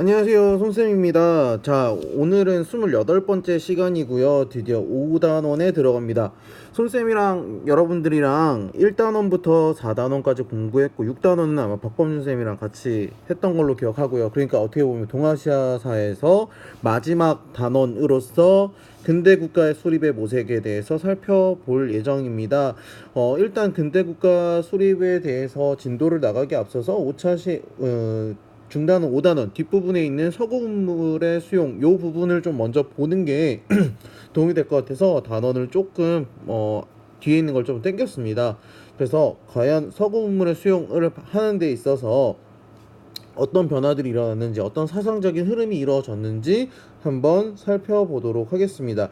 안녕하세요 손쌤입니다. 자 오늘은 28번째 시간이고요. 드디어 5단원에 들어갑니다. 손쌤이랑 여러분들이랑 1단원부터 4단원까지 공부했고 6단원은 아마 박범준 쌤이랑 같이 했던 걸로 기억하고요. 그러니까 어떻게 보면 동아시아사에서 마지막 단원으로서 근대 국가의 수립의 모색에 대해서 살펴볼 예정입니다. 어, 일단 근대 국가 수립에 대해서 진도를 나가기 앞서서 5차 시 어, 중단원 5단원 뒷부분에 있는 서구문물의 수용 요 부분을 좀 먼저 보는 게 도움이 될 것 같아서 단원을 조금 어, 뒤에 있는 걸 좀 땡겼습니다. 그래서 과연 서구문물의 수용을 하는 데 있어서 어떤 변화들이 일어났는지 어떤 사상적인 흐름이 이루어졌는지 한번 살펴보도록 하겠습니다.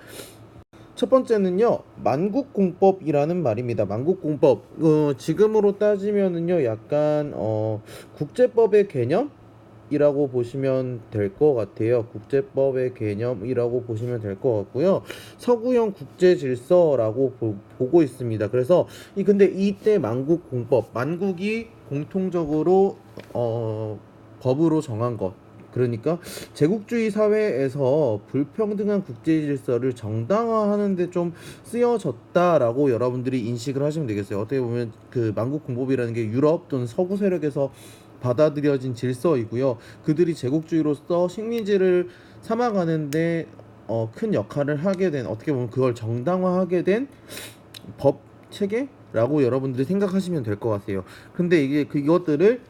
첫 번째는요 만국공법이라는 말입니다. 만국공법 어, 지금으로 따지면은요 약간 어, 국제법의 개념 이라고 보시면 될 것 같아요. 국제법의 개념이라고 보시면 될 것 같고요. 서구형 국제 질서라고 보, 보고 있습니다. 그래서 이 근데 이때 만국 공법 만국이 공통적으로 어, 법으로 정한 것 그러니까 제국주의 사회에서 불평등한 국제 질서를 정당화하는 데 좀 쓰여졌다라고 여러분들이 인식을 하시면 되겠어요. 어떻게 보면 그 만국 공법이라는 게 유럽 또는 서구 세력에서 받아들여진 질서이고요. 그들이 제국주의로서 식민지를 삼아가는데 어, 큰 역할을 하게 된 어떻게 보면 그걸 정당화하게 된 법 체계라고 여러분들이 생각하시면 될 것 같아요. 근데 이게 그것들을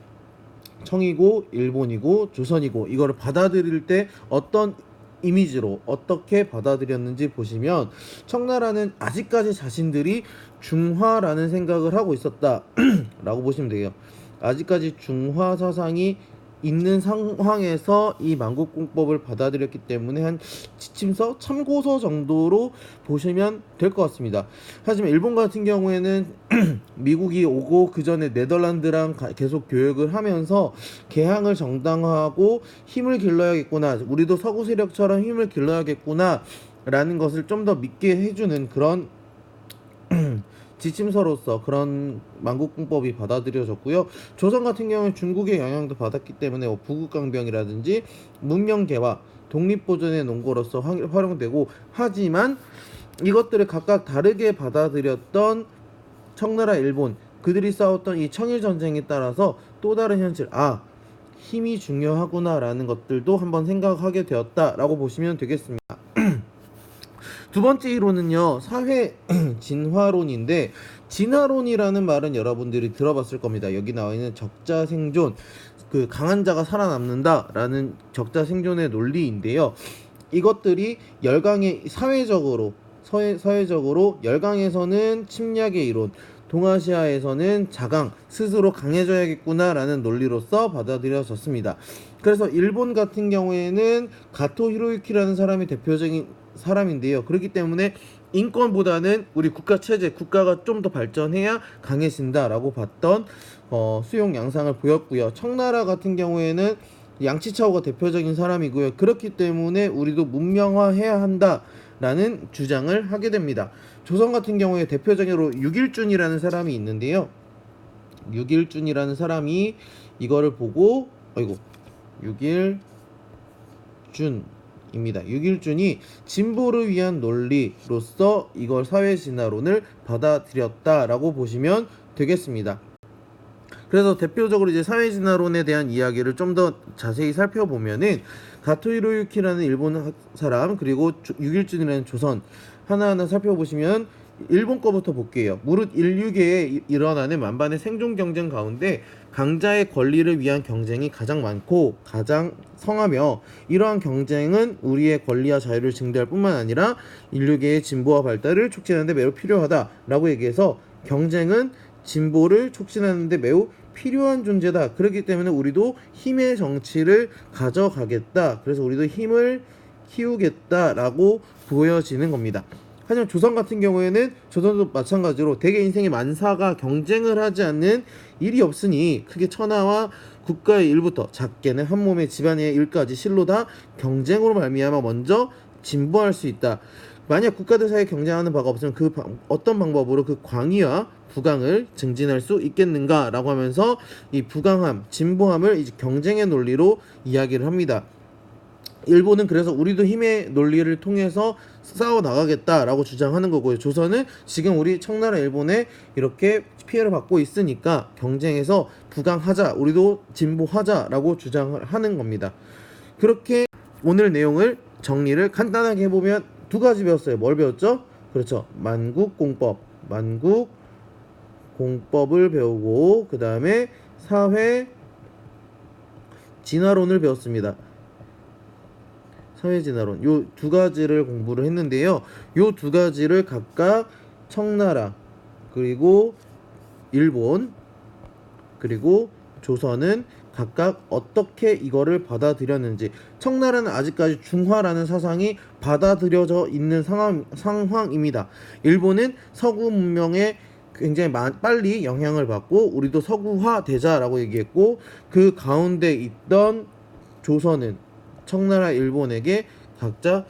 청이고 일본이고 조선이고 이거를 받아들일 때 어떤 이미지로 어떻게 받아들였는지 보시면 청나라는 아직까지 자신들이 중화라는 생각을 하고 있었다라고 보시면 돼요. 아직까지 중화 사상이 있는 상황에서 이 만국공법을 받아들였기 때문에 한 지침서, 참고서 정도로 보시면 될 것 같습니다. 하지만 일본 같은 경우에는 미국이 오고 그 전에 네덜란드랑 가- 계속 교역을 하면서 개항을 정당화하고 힘을 길러야겠구나. 우리도 서구 세력처럼 힘을 길러야겠구나. 라는 것을 좀 더 믿게 해주는 그런 지침서로서 그런 만국공법이 받아들여졌고요. 조선 같은 경우는 중국의 영향도 받았기 때문에 뭐 부국강병이라든지 문명개화, 독립보존의 활- 활용되고 하지만 이것들을 각각 다르게 받아들였던 청나라 일본 그들이 싸웠던 이 청일 전쟁에 따라서 또 다른 현실 아 힘이 중요하구나라는 것들도 한번 생각하게 되었다라고 보시면 되겠습니다. 두 번째 이론은요 사회 진화론인데 진화론이라는 말은 여러분들이 들어봤을 겁니다. 여기 나와 있는 적자 생존 그 강한 자가 살아남는다라는 적자 생존의 논리인데요. 이것들이 열강의 사회적으로 서해, 사회적으로 열강에서는 침략의 이론, 동아시아에서는 자강 스스로 강해져야겠구나라는 논리로서 받아들여졌습니다. 그래서 일본 같은 경우에는 가토 히로유키라는 사람이 대표적인 사람인데요. 그렇기 때문에 인권보다는 우리 국가 체제, 국가가 좀 더 발전해야 강해진다라고 봤던 어, 수용 양상을 보였고요. 청나라 같은 경우에는 양치차오가 대표적인 사람이고요. 그렇기 때문에 우리도 문명화해야 한다라는 주장을 하게 됩니다. 조선 같은 경우에 대표적으로 육일준이라는 사람이 있는데요. 육일준이라는 사람이 이거를 보고 아이고 육일준 입니다. 육일준이 진보를 위한 논리로서 이걸 사회 진화론을 받아들였다라고 보시면 되겠습니다. 그래서 대표적으로 이제 사회 진화론에 대한 이야기를 좀 더 자세히 살펴보면은 가토 히로유키라는 일본 학- 사람 그리고 6일준이라는 조선 하나하나 살펴보시면 일본 거부터 볼게요. 무릇 인류계에 이- 일어나는 만반의 생존 경쟁 가운데 강자의 권리를 위한 경쟁이 가장 많고 가장 성하며 이러한 경쟁은 우리의 권리와 자유를 증대할 뿐만 아니라 인류계의 진보와 발달을 촉진하는 데 매우 필요하다라고 얘기해서 경쟁은 진보를 촉진하는 데 매우 필요한 존재다. 그렇기 때문에 우리도 힘의 정치를 가져가겠다. 그래서 우리도 힘을 키우겠다라고 보여지는 겁니다. 하지만 조선 같은 경우에는 조선도 마찬가지로 대개 인생의 만사가 경쟁을 하지 않는 일이 없으니 크게 천하와 국가의 일부터 작게는 한 몸의 집안의 일까지 실로 다 경쟁으로 말미암아 먼저 진보할 수 있다. 만약 국가들 사이에 경쟁하는 바가 없으면 그 방- 어떤 방법으로 그 광의와 부강을 증진할 수 있겠는가라고 하면서 이 부강함, 진보함을 이제 경쟁의 논리로 이야기를 합니다. 일본은 그래서 우리도 힘의 논리를 통해서 싸워 나가겠다라고 주장하는 거고요. 조선은 지금 우리 청나라 일본에 이렇게 피해를 받고 있으니까 경쟁에서 부강하자, 우리도 진보하자라고 주장을 하는 겁니다. 그렇게 오늘 내용을 정리를 간단하게 해보면 두 가지 배웠어요. 뭘 배웠죠? 그렇죠. 만국공법, 만국공법을 배우고 그 다음에 사회 진화론을 배웠습니다. 사회진화론 요 두 가지를 공부를 했는데요. 요 두 가지를 각각 청나라 그리고 일본 그리고 조선은 각각 어떻게 이거를 받아들였는지 청나라는 아직까지 중화라는 사상이 받아들여져 있는 상황, 상황입니다. 일본은 서구 문명에 굉장히 마- 빨리 영향을 받고 우리도 서구화 되자라고 얘기했고 그 가운데 있던 조선은 청나라 일본에게 각자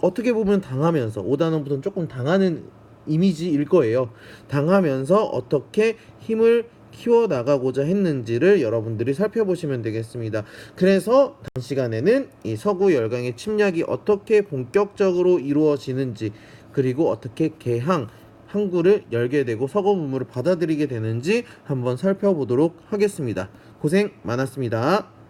어떻게 보면 당하면서 오단원부터는 조금 당하는 이미지일 거예요. 당하면서 어떻게 힘을 키워 나가고자 했는지를 여러분들이 살펴보시면 되겠습니다. 그래서 다음 시간에는 이 서구 열강의 침략이 어떻게 본격적으로 이루어지는지 그리고 어떻게 개항 항구를 열게 되고 서구 문물을 받아들이게 되는지 한번 살펴보도록 하겠습니다. 고생 많았습니다.